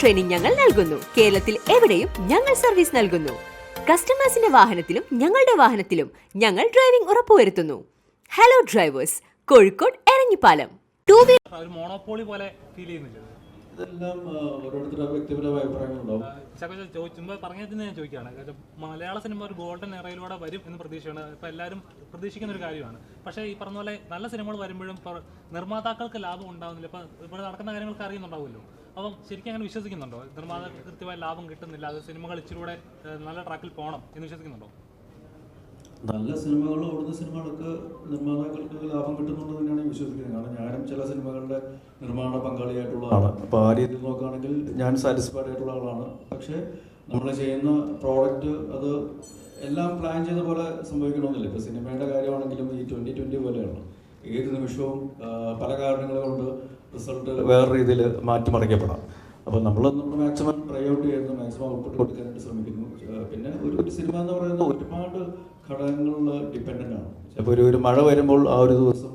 Training ഞങ്ങൾ നൽകുന്നു. കേരളത്തിൽ എവിടെയും ഞങ്ങൾ സർവീസ് നൽകുന്നു. കസ്റ്റമേഴ്സിന്റെ വാഹനത്തിലും ഞങ്ങളുടെ വാഹനത്തിലും ഞങ്ങൾ ഡ്രൈവിംഗ് ഉറപ്പുവരുത്തുന്നു. Hello drivers Kozhikode Eranhipalam. Two wheeler ഒരു മോണോപോളി പോലെ ഫീൽ ചെയ്യുന്നില്ല? ഇതെല്ലാം ഓരോരുത്തരുടെ വ്യക്തിപരമായ അഭിപ്രായങ്ങളുണ്ടാവും. ചോദിച്ചുമ്പോൾ പറഞ്ഞതിന് ഞാൻ ചോദിക്കുകയാണ്. മലയാള സിനിമ ഒരു ഗോൾഡൻ എറയിലൂടെ വരും എന്ന് പ്രതീക്ഷയാണ്. ഇപ്പം എല്ലാവരും പ്രതീക്ഷിക്കുന്ന ഒരു കാര്യമാണ്. പക്ഷേ ഈ പറഞ്ഞ പോലെ നല്ല സിനിമകൾ വരുമ്പോഴും നിർമ്മാതാക്കൾക്ക് ലാഭം ഉണ്ടാവുന്നില്ല. ഇപ്പം ഇവിടെ നടക്കുന്ന കാര്യങ്ങൾക്ക് അറിയുന്നുണ്ടാവുമല്ലോ. അപ്പം ശരിക്കും അങ്ങനെ വിശ്വസിക്കുന്നുണ്ടോ? നിർമ്മാതാക്കൾ കൃത്യമായ ലാഭം കിട്ടുന്നില്ല അത് സിനിമകൾ ഇച്ചിലൂടെ നല്ല ട്രാക്കിൽ പോകണം എന്ന് വിശ്വസിക്കുന്നുണ്ടോ? നല്ല സിനിമകൾ ഓടുന്ന സിനിമകൾക്ക് നിർമ്മാതാക്കൾക്ക് ലാഭം കിട്ടുന്നുണ്ട് തന്നെയാണ് വിശ്വസിക്കുന്നത്. കാരണം ഞാനും ചില സിനിമകളുടെ നിർമ്മാണ പങ്കാളിയായിട്ടുള്ള ആളാണ്. അപ്പോൾ ആ രീതിയിൽ നോക്കുകയാണെങ്കിൽ ഞാൻ സാറ്റിസ്ഫൈഡ് ആയിട്ടുള്ള ആളാണ്. പക്ഷേ നമ്മൾ ചെയ്യുന്ന പ്രോഡക്റ്റ് അത് എല്ലാം പ്ലാൻ ചെയ്ത പോലെ സംഭവിക്കണമെന്നില്ല. ഇപ്പോൾ സിനിമയുടെ കാര്യമാണെങ്കിലും ഈ ട്വന്റി ട്വന്റി പോലെയാണ്. ഏത് നിമിഷവും പല കാരണങ്ങൾ കൊണ്ട് റിസൾട്ട് വേറെ രീതിയിൽ മാറ്റിമറിക്കപ്പെടാം. അപ്പോൾ നമ്മൾ നമ്മൾ മാക്സിമം ട്രൈ ഔട്ട് ചെയ്യുന്നു മാക്സിമം ഔട്ട്പുട്ട് കൊടുക്കാനായിട്ട് ശ്രമിക്കുന്നു. പിന്നെ ഒരു ഒരു സിനിമ എന്ന് പറയുന്നത് ഒരുപാട് ഘടകങ്ങളിൽ ഡിപ്പെൻഡന്റ് ആണ്. ചിലപ്പോൾ ഒരു ഒരു മഴ വരുമ്പോൾ ആ ഒരു ദിവസം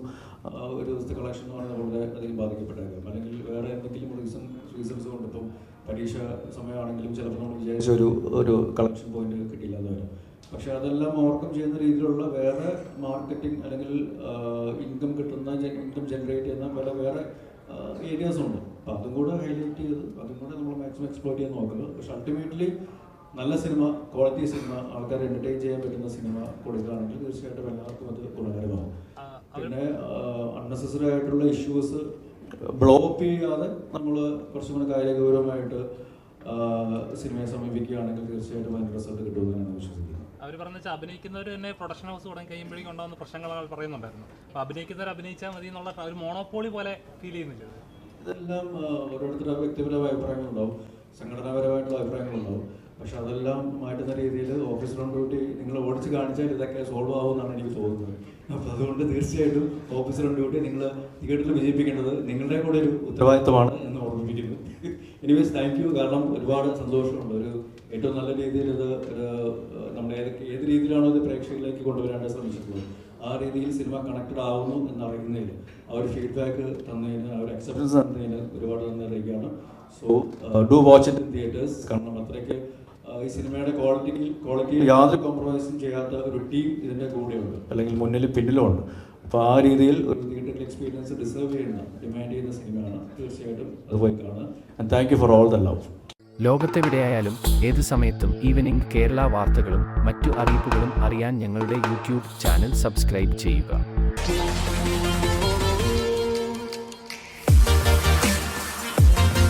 ആ ഒരു ദിവസത്തെ കളക്ഷൻ എന്ന് പറയുന്നത് വളരെ അധികം ബാധിക്കപ്പെട്ടേക്കാം അല്ലെങ്കിൽ വേറെ എന്തെങ്കിലും റീസൺ റീസൺസ് കൊണ്ട് ഇപ്പം പരീക്ഷ സമയമാണെങ്കിലും ചിലപ്പോൾ നമ്മൾ വിചാരിച്ച ഒരു ഒരു കളക്ഷൻ പോയിന്റ് കിട്ടിയില്ല എന്ന് വരും. പക്ഷെ അതെല്ലാം ഓവർകം ചെയ്യുന്ന രീതിയിലുള്ള വേറെ മാർക്കറ്റിംഗ് അല്ലെങ്കിൽ ഇൻകം കിട്ടുന്ന ഇൻകം ജനറേറ്റ് ചെയ്യുന്ന പല വേറെ ഏരിയാസ് ഉണ്ട്. അപ്പം അതും കൂടെ ഹൈലൈറ്റ് ചെയ്ത് അതും കൂടെ നമ്മൾ മാക്സിമം എക്സ്പ്ലോർ ചെയ്യാൻ നോക്കുന്നത്. പക്ഷെ അൾട്ടിമേറ്റ്ലി നല്ല സിനിമ ക്വാളിറ്റി സിനിമ ആൾക്കാരെ എന്റർടൈൻ ചെയ്യാൻ പറ്റുന്ന സിനിമ കൊടുക്കുകയാണെങ്കിൽ തീർച്ചയായിട്ടും എല്ലാവർക്കും അത് ഗുണകരമാകും. പിന്നെ അൺനെസസറി ആയിട്ടുള്ള ഇഷ്യൂസ് ബ്ലോപ്പ് ചെയ്യാതെ നമ്മൾ കുറച്ചും കൂടെ കാര്യഗൗരവമായിട്ട് സിനിമയെ സമീപിക്കുകയാണെങ്കിൽ തീർച്ചയായിട്ടും അതിന് റിസൾട്ട് കിട്ടുമെന്ന് ഞാൻ വിശ്വസിക്കുന്നു. അവർ പറഞ്ഞാൽ അഭിനയിക്കുന്നവർ തന്നെ പ്രൊഡക്ഷൻ ഹൗസ് തുടങ്ങി കഴിയുമ്പോഴേക്കും ഉണ്ടാകുന്ന പ്രശ്നങ്ങൾ അവർ പറയുന്നുണ്ടായിരുന്നു. അപ്പോൾ അഭിനയിക്കുന്നവർ അഭിനയിച്ചാൽ മതി എന്നുള്ള ഒരു മോണോപോളി പോലെ ഫീൽ ചെയ്യുന്നില്ല. ഇത്? ഇതെല്ലാം ഓരോരുത്തരുടെ വ്യക്തിപരമായ അഭിപ്രായങ്ങളുണ്ടാവും. സംഘടനാപരമായിട്ടുള്ള അഭിപ്രായങ്ങളുണ്ടാവും. പക്ഷെ അതെല്ലാം മാറ്റുന്ന രീതിയിൽ ഓഫീസ് റൗണ്ട് ഡ്യൂട്ടി നിങ്ങൾ ഓടിച്ച് കാണിച്ചാൽ ഇതൊക്കെ സോൾവ് ആവുമെന്നാണ് എനിക്ക് തോന്നുന്നത്. അപ്പോൾ അതുകൊണ്ട് തീർച്ചയായിട്ടും ഓഫീസ് റൗണ്ട് ഡ്യൂട്ടി നിങ്ങൾ തിയേറ്ററിൽ വിജയിപ്പിക്കേണ്ടത് നിങ്ങളുടെ കൂടെ ഒരു ഉത്തരവാദിത്തമാണ് എന്ന് ഓർമ്മിപ്പിക്കുന്നു. എനിവേസ് താങ്ക് യു കാരണം ഒരുപാട് സന്തോഷമുണ്ട്. ഒരു ഏറ്റവും നല്ല രീതിയിൽ ഇത് ഒരു നമ്മൾ ഏതൊക്കെ ഏത് രീതിയിലാണോ ഇത് പ്രേക്ഷകരിലേക്ക് കൊണ്ടുവരാനായിട്ട് ശ്രമിച്ചിട്ടുള്ളത്. ആ രീതിയിൽ സിനിമ കണക്റ്റഡ് ആവുന്നു എന്നറിയുന്നതിൽ ആ ഒരു ഫീഡ്ബാക്ക് തന്നതിന് ആ ഒരു അക്സെപ്റ്റൻസ് തന്നതിന് ഒരുപാട് നന്ദി അറിയിക്കുകയാണ്. So do watch it in theatres കാരണം അത്രയ്ക്ക് ഈ സിനിമയുടെ ക്വാളിറ്റി ക്വാളിറ്റിയിൽ യാതൊരു കോംപ്രമൈസും ചെയ്യാത്ത ഒരു ടീം ഇതിന്റെ കൂടെയുണ്ട്. അല്ലെങ്കിൽ മുന്നിൽ പിന്നിലും ഉണ്ട്. അപ്പോൾ ആ രീതിയിൽ ഒരു തിയേറ്ററിൽ എക്സ്പീരിയൻസ് ഡിസേർവ് ചെയ്യുന്ന ഡിമാൻഡ് ചെയ്യുന്ന സിനിമയാണ്. തീർച്ചയായിട്ടും അത് പോയി കാണുക and thank you for all the love ലോകത്തെവിടെയായാലും ഏത് സമയത്തും ഈവനിംഗ് കേരള വാർത്തകളും മറ്റു അറിയിപ്പുകളും അറിയാൻ ഞങ്ങളുടെ യൂട്യൂബ് ചാനൽ സബ്സ്ക്രൈബ് ചെയ്യുക.